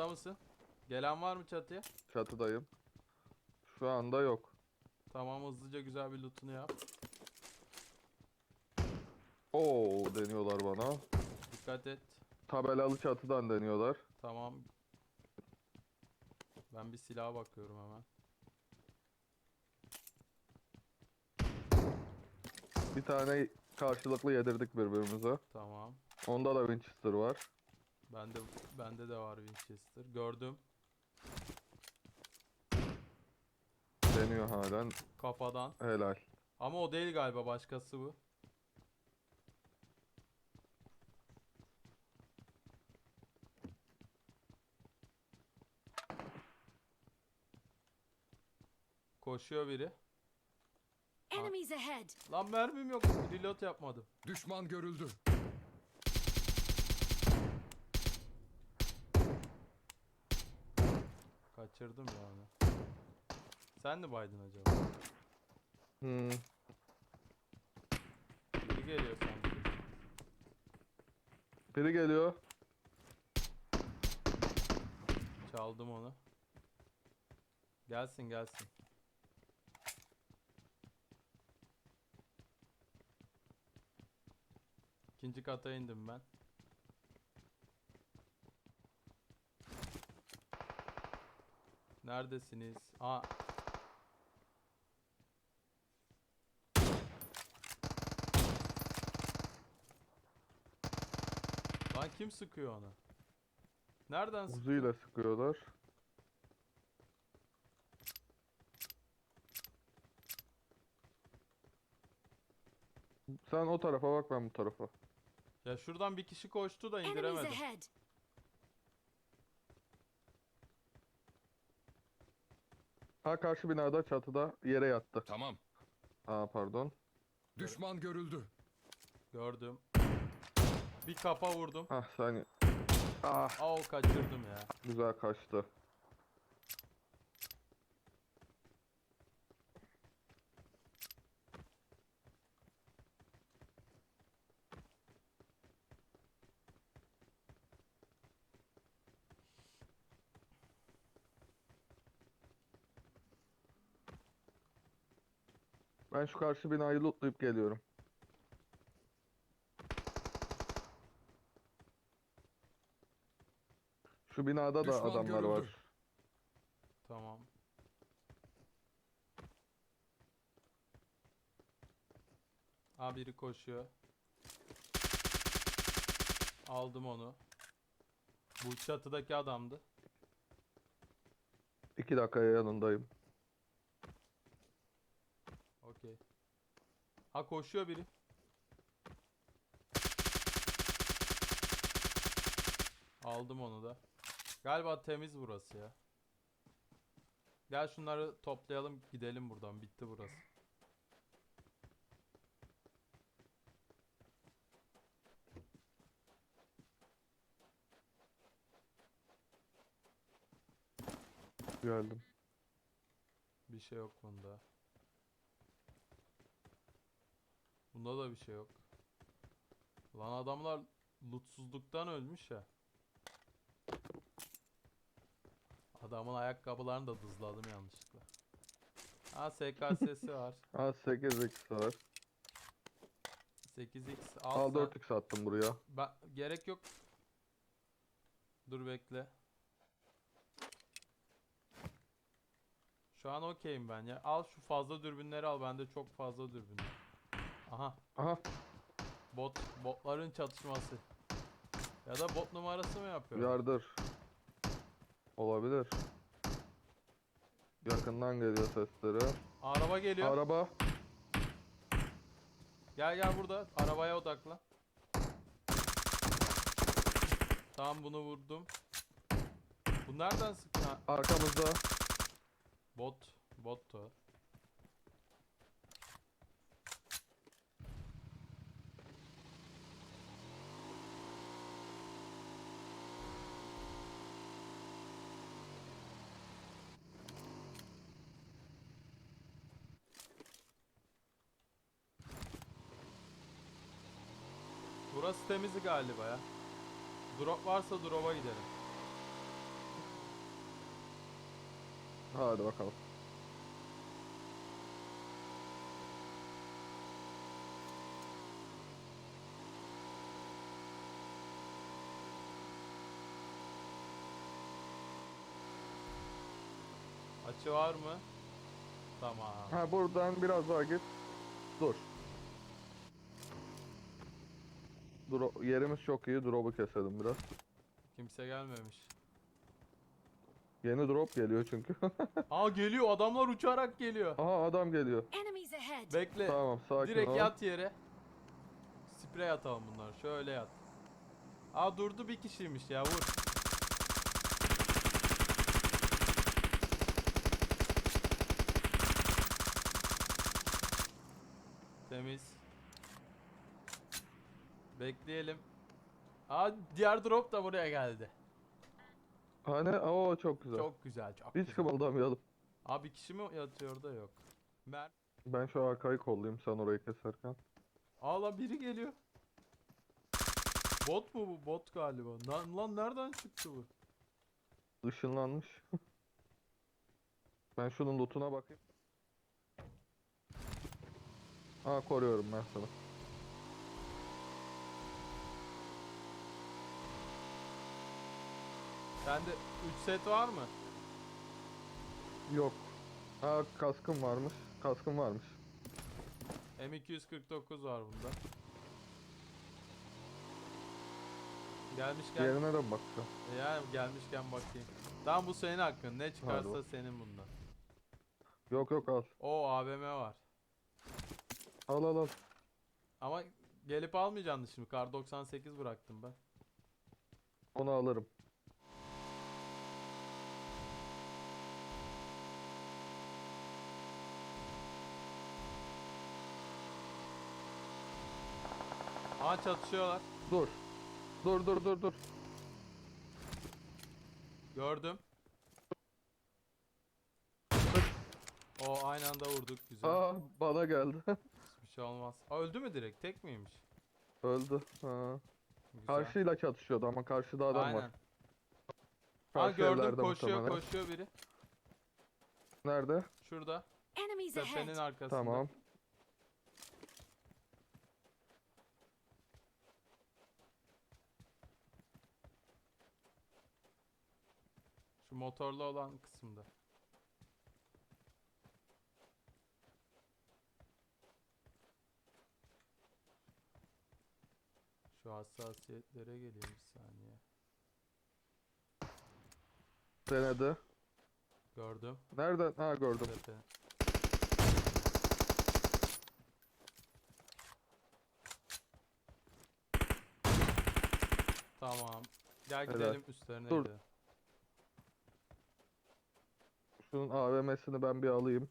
Çatıda mısın? Gelen var mı çatıya? Çatıdayım. Şu anda yok. Tamam hızlıca güzel bir lootunu yap. Oo deniyorlar bana. Dikkat et. Tabelalı çatıdan deniyorlar. Tamam. Ben bir silaha bakıyorum hemen. Bir tane karşılıklı yedirdik birbirimize. Tamam. Onda da Winchester var. Bende bende de var Winchester. Gördüm. Deniyor halen. Kafadan. Helal. Ama o değil galiba başkası bu. Koşuyor biri. Enemies ahead! Lan mermim yok. Reload yapmadım. Düşman görüldü. Kaçırdım yani. Sen mi baydın acaba? Hmm. Biri geliyor sanki. Biri geliyor. Çaldım onu. Gelsin gelsin. İkinci kata indim ben. Neredesiniz? Aa. Lan kim sıkıyor onu? Nereden sıkıyor? Uzuyla sıkıyorlar. Sen o tarafa bak ben bu tarafa. Ya şuradan bir kişi koştu da indiremedim. Ha karşı binada çatıda yere yattı. Tamam. Aa pardon. Düşman görüldü. Gördüm. Bir kafa vurdum. Ah saniye. Ah Aa o kaçırdım ya. güzel kaçtı. Ben şu karşı binayı lootlayıp geliyorum. Şu binada da Düşman adamlar görüldü. var. Tamam. Aa biri koşuyor. Aldım onu. Bu çatıdaki adamdı. İki dakikaya yanındayım. Ha koşuyor biri. Aldım onu da. Galiba temiz burası ya. Gel şunları toplayalım gidelim buradan. Bitti burası. Geldim. Bir şey yok bunda. Bunda da bir şey yok. Lan adamlar lootsuzluktan ölmüş ya. Adamın ayakkabılarını da dızladım yanlışlıkla. Ha SKS'si var. Ha 8x var. 8x Al al sen. 4x attım buraya. Ben, gerek yok. Dur bekle. Şu an okeyim ben ya. Al şu fazla dürbünleri al. Bende çok fazla dürbün. var. Aha. Aha Bot, botların çatışması. Ya da bot numarası mı yapıyor? yardır. Olabilir. Yakından geliyor sesleri. Araba geliyor. Araba. Gel gel burada. Arabaya odaklan. Tamam bunu vurdum. Bu nereden sıktı? Arkamızda. Bot. Bot Burası temiz galiba ya. Drop varsa drop'a gidelim. Hadi bakalım. Açı var mı? Tamam. Ha buradan biraz daha git. Dur. Dro yerimiz çok iyi. Drop'u keselim biraz. Kimse gelmemiş. Yeni drop geliyor çünkü. Aa geliyor adamlar uçarak geliyor. Aha adam geliyor. Enemies ahead! Bekle. Tamam sakin Direkt ol. yat yere. Sprey atalım bunlar. Şöyle yat. Aa durdu bir kişiymiş ya vur. Temiz. Bekleyelim. Aa diğer drop da buraya geldi. Hani o çok güzel. Çok güzel, çok Hiç güzel. kımıldamayalım. Abi kişi mi yatıyor orada yok. Mer Ben şu arkayı kollayayım sen orayı keserken. Aa lan biri geliyor. Bot mu bu? Bot galiba. Lan, lan nereden çıktı bu? Işınlanmış. ben şunun lootuna bakayım. Aa koruyorum ben sana. Sende 3 set var mı? Yok. Aa kaskım varmış. Kaskım varmış. M249 var bunda. Gelmişken Diğerine de bakacağım? E yani gelmişken bakayım. Tamam bu senin hakkın. Ne çıkarsa bak. senin bundan. Yok yok al. O AVM var. Al al al. Ama gelip almayacaksın şimdi. Kar 98 bıraktım ben. Onu alırım. Aa çatışıyorlar. Dur. Dur dur dur dur. Gördüm. O aynı anda vurduk güzel. Aa bana geldi. Hiçbir şey olmaz. Aa, öldü mü direkt? Tek miymiş? Öldü. Ha. Güzel. Karşıyla çatışıyordu ama karşıda adam Aynen. var. Aa Karşı gördüm evlerde koşuyor muhtemelen. koşuyor biri. Nerede? Şurada. Enemies Tepenin arkasında. Tamam. Şu motorlu olan kısımda. Şu hassasiyetlere geleyim bir saniye. Denedi. Gördüm. Nereden? Ha gördüm. Tepe. Tamam. Gel Helal. gidelim üstlerine Dur. gidelim. Şunun AVM'sini ben bir alayım.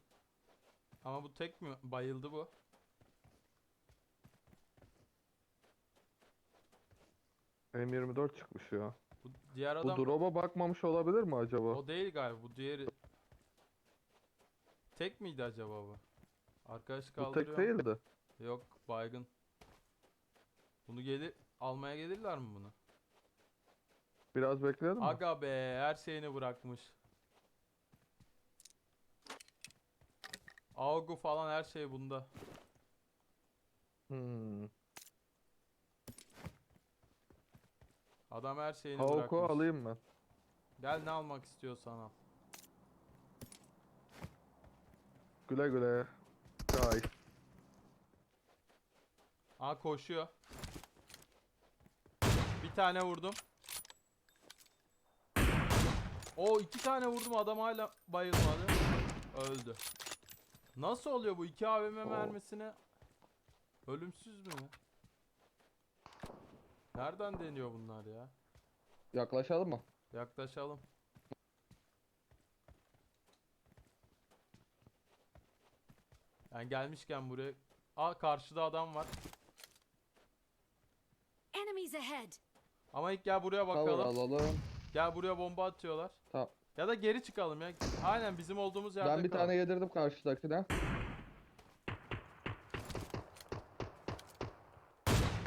Ama bu tek mi? Bayıldı bu. M24 çıkmış ya. Bu diğer Bu adam drop'a bakmamış olabilir mi acaba? o değil galiba. Bu diğeri tek miydi acaba bu? Arkadaş Bu kaldırıyor. tek mu? değildi. Yok baygın. Bunu gelir almaya gelirler mi bunu? Biraz bekleyelim mi? Aga be her şeyini bırakmış. Augu falan her şey bunda. Hmm. Adam her şeyini Hawk'u bırakmış. alayım ben. Gel ne almak istiyorsan al. Güle güle. Guys. Aa koşuyor. Bir tane vurdum. O iki tane vurdum adam hala bayılmadı. Öldü. Nasıl oluyor bu iki AVM Oo. mermisine? Ölümsüz mü? Nereden deniyor bunlar ya? Yaklaşalım mı? Yaklaşalım. Yani gelmişken buraya... Aa karşıda adam var. Enemies ahead! Ama ilk gel buraya bakalım. alalım. Gel buraya bomba atıyorlar. Tamam. Ya da geri çıkalım ya. Aynen bizim olduğumuz yerde Ben bir kalalım. tane yedirdim karşıdakine.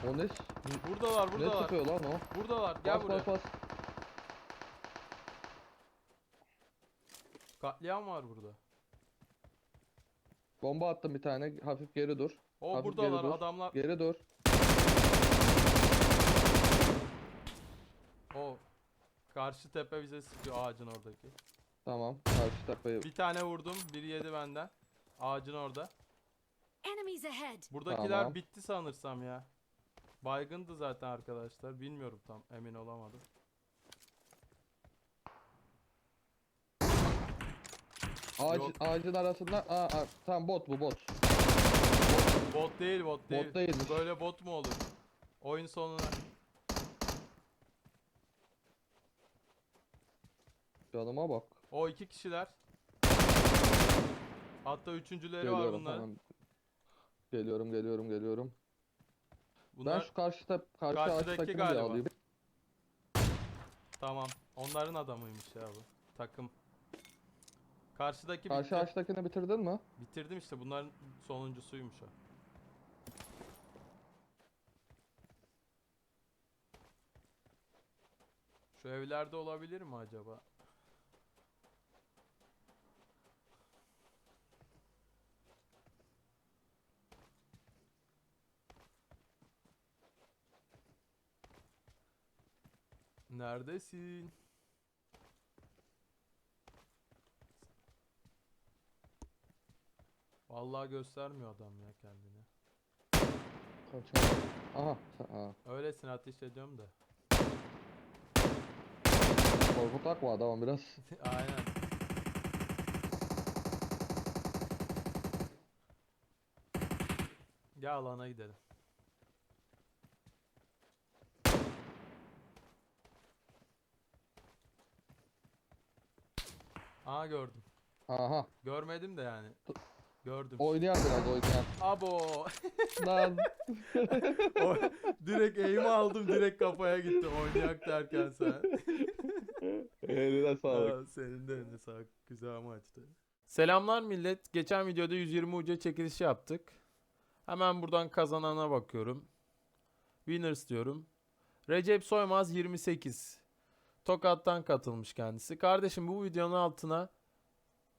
O ne? Buradalar Ne buradalar. sıkıyor lan o? Buradalar. Gel Bas buraya. bas bas. Katliam var burada. Bomba attım bir tane. Hafif geri dur. O Hafif geri buradalar dur. adamlar. Geri dur. O karşı tepe bize sıkıyor ağacın oradaki. Tamam. Karşı tepeyi. Bir tane vurdum. Biri yedi benden. Ağacın orada. Enemies ahead. Buradakiler Tamam. bitti sanırsam ya. Baygındı zaten arkadaşlar. Bilmiyorum tam emin olamadım. Ağaç, Yok. ağacın arasında. Aa, aa, tamam bot bu bot. Bot değil bot değil. değilmiş. Böyle bot mu olur? Oyun sonuna. Canıma bak. O iki kişiler. Hatta üçüncüleri var Geliyorum bunların. tamam. Geliyorum geliyorum geliyorum. Bunlar Ben şu karşı tep karşı Karşıdaki ağaçtakini galiba. alayım. tamam. Onların adamıymış ya bu. Takım. Karşıdaki Karşı bitti. ağaçtakini bitirdin mi? Bitirdim işte bunların sonuncusuymuş o. Şu evlerde olabilir mi acaba? Neredesin? Vallahi göstermiyor adam ya kendini. Kaçar. Aha. Öylesin ateş ediyorum da. Korkutak mı adamım biraz? Aynen. Gel alana gidelim. Aa gördüm. Aha. Görmedim de yani. Gördüm. Oynayan biraz oynayan. Abo. Lan. O, direkt eğimi aldım direkt kafaya gitti oynayak derken sen. Eline sağlık. Aa, senin de eline sağlık. Güzel maçtı. Selamlar millet. Geçen videoda 120 uca çekilişi yaptık. Hemen buradan kazanana bakıyorum. Winners diyorum. Recep Soymaz 28. Tokat'tan katılmış kendisi. Kardeşim bu videonun altına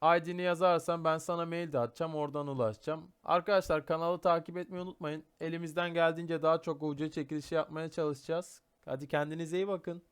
ID'ni yazarsan ben sana mail de atacağım. Oradan ulaşacağım. Arkadaşlar kanalı takip etmeyi unutmayın. Elimizden geldiğince daha çok UC çekilişi yapmaya çalışacağız. Hadi kendinize iyi bakın.